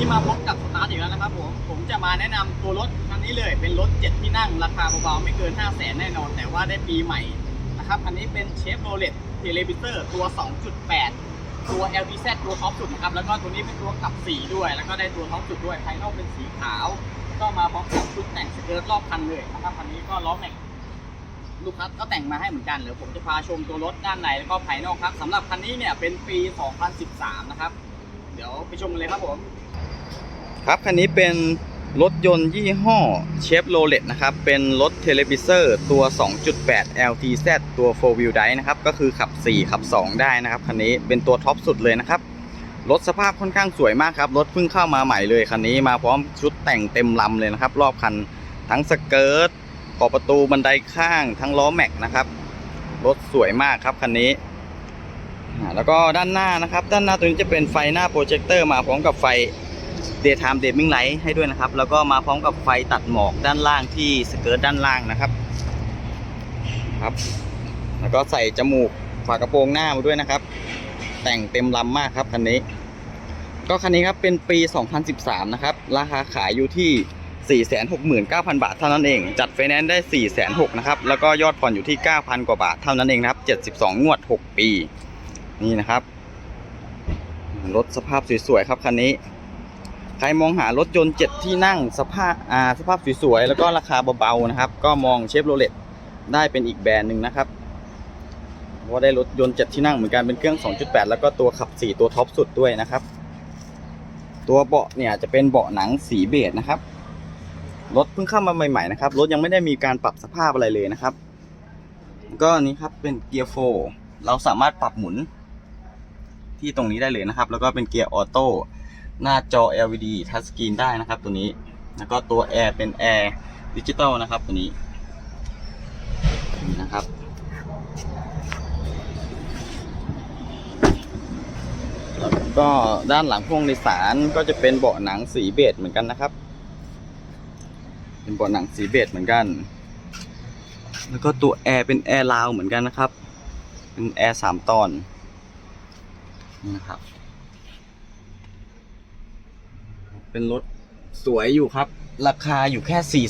นี้มาพบกับสตาร์ทอีกแล้วนะครับผมผมจะมาแนะนำตัวรถคันนี้เลย เป็นรถ7ที่นั่งราคาเบาๆไม่เกิน 5 0 0แสนแน่นอน แต่ว่าได้ปีใหม่นะครับอันนี้เป็นเชฟโรเลตเทเลบิเตอร์ตัว 2.8 ตัว LPZ ตัวท็อปสุดนะครับแล้วก็ตัวนี้เป็นตัวขับสีด้วย แล้วก็ได้ตัวท็อปสุดด้วยภายนอกเป็นสีขาว ก็มาพร้อมกับชุดแต่งสเกิร์ตรอบคันเลยนะครับคันนี้ก็ล้อแม็กลูกค้าก็แต่งมาให้เหมือนกันเดี๋ยวผมจะพาชมตัวรถด้านในแล้วก็ภายนอกครับสำหรับคันนี้เนี่ยเป็นปี 2013 นะครับ เดี๋ยวไปชมกันเลยครับผม ครับคันนี้เป็นรถยนต์ยี่ห้อเชฟโรเลตนะครับ เป็นรถเทเลบิเซอร์ตัว 2.8 LTZ ตัว 4 wheel drive นะครับ ก็คือขับ 4 ขับ 2 ได้นะครับ คันนี้เป็นตัวท็อปสุดเลยนะครับ รถสภาพค่อนข้างสวยมากครับ รถเพิ่งเข้ามาใหม่เลยคันนี้มาพร้อมชุดแต่งเต็มลำเลยนะครับ รอบคันทั้งสเกิร์ตขอบประตูบันไดข้างทั้งล้อแม็กนะครับ รถสวยมากครับคันนี้แล้วก็ด้านหน้านะครับ ด้านหน้าตัวนี้จะเป็นไฟหน้าโปรเจคเตอร์มาพร้อมกับไฟ daytime dimming light ให้ด้วยนะครับ แล้วก็มาพร้อมกับไฟตัดหมอกด้านล่างที่สเกิร์ตด้านล่างนะครับครับ แล้วก็ใส่จมูกฝากระโปรงหน้ามาด้วยนะครับ แต่งเต็มลำมากครับคันนี้ ก็คันนี้ครับเป็นปี 2013 นะครับ ราคาขายอยู่ที่ 469,000 บาทเท่านั้นเอง จัดไฟแนนซ์ได้ 406,000นะครับ แล้วก็ยอดผ่อนอยู่ที่ 9,000 กว่าบาทเท่านั้นเองนะครับ 72 งวด 6 ปี นี่นะครับ รถสภาพสวยๆครับคันนี้ ใครมองหารถยนต์ 7 ที่นั่งสภาพอ่าสภาพสวยๆ แล้วก็ราคาเบาๆนะครับ ก็มองเชฟโรเลตได้เป็นอีกแบรนด์หนึ่งนะครับเพราะว่าได้รถยนต์ 7 ที่นั่งเหมือนกันเป็นเครื่อง 2.8 แล้วก็ตัวขับ 4 ตัวท็อปสุดด้วยนะครับ ตัวเบาะเนี่ยจะเป็นเบาะหนังสีเบจนะครับ รถเพิ่งเข้ามาใหม่ๆนะครับ รถยังไม่ได้มีการปรับสภาพอะไรเลยนะครับ ก็นนี้ครับเป็นเกียร์โฟเราสามารถปรับหมุนที่ตรงนี้ได้เลยนะครับ แล้วก็เป็นเกียร์ออโต้ หน้าจอ LED ทัชสกรีนได้นะครับตัวนี้ แล้วก็ตัวแอร์เป็นแอร์ดิจิตอลนะครับตัวนี้นี่นะครับแล้วก็ด้านหลังพวงโดยสารก็จะเป็นเบาะหนังสีเบจเหมือนกันนะครับ เป็นเบาะหนังสีเบจเหมือนกัน แล้วก็ตัวแอร์เป็นแอร์ลาวเหมือนกันนะครับ เป็นแอร์สามตอนนะครับ เป็นรถสวยอยู่ครับ ราคาอยู่แค่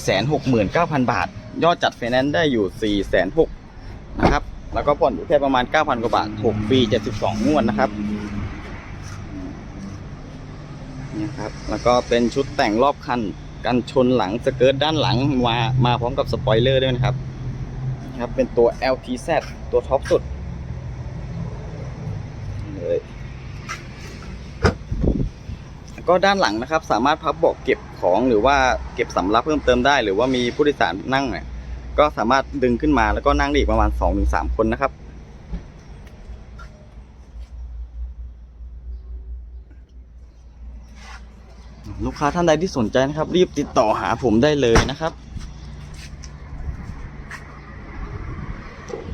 469,000 บาท ยอดจัดไฟแนนซ์ได้อยู่ 4 6 0 0 0นะครับ แล้วก็ผ่อนอยู่แค่ประมาณ 9,000 กว่าบาท6ปี 72 งวดนะครับนี่ครับแล้วก็เป็นชุดแต่งรอบคันกันชนหลังสเกิร์ตด้านหลังมามาพร้อมกับสปอยเลอร์ด้วยนะครับครับเป็นตัว LTZ ตัวท็อปสุดเลยแล้ว ก็ด้านหลังนะครับ สามารถพับเบาะเก็บของหรือว่าเก็บสำรับเพิ่มเติมได้ หรือว่ามีผู้โดยสารนั่งเนี่ยก็สามารถดึงขึ้นมาแล้วก็นั่งได้อีกประมาณ 2-3 คนนะครับ ลูกค้าท่านใดที่สนใจนะครับ รีบติดต่อหาผมได้เลยนะครับ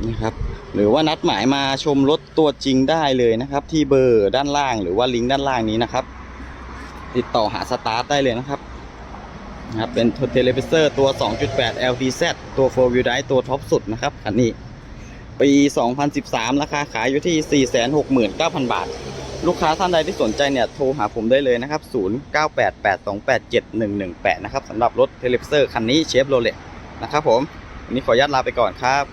นี่ครับหรือว่านัดหมายมาชมรถตัวจริงได้เลยนะครับ ที่เบอร์ด้านล่างหรือว่าลิงก์ด้านล่างนี้นะครับ ติดต่อหาสตาร์ทได้เลยนะครับนะครับเป็นเทเลพิเซอร์ตัว 2.8 LTZ ตัว 4 wheel drive ตัวท็อปสุดนะครับคันนี้ ปี 2013 ราคาขายอยู่ที่ 469,000 บาท ลูกค้าท่านใดที่สนใจเนี่ยโทรหาผมได้เลยนะครับ 0988287118 นะครับสำหรับรถเทเลปเซอร์คันนี้เชฟโรเลตนะครับผมวันนี้ขออนุญาตลาไปก่อนครับ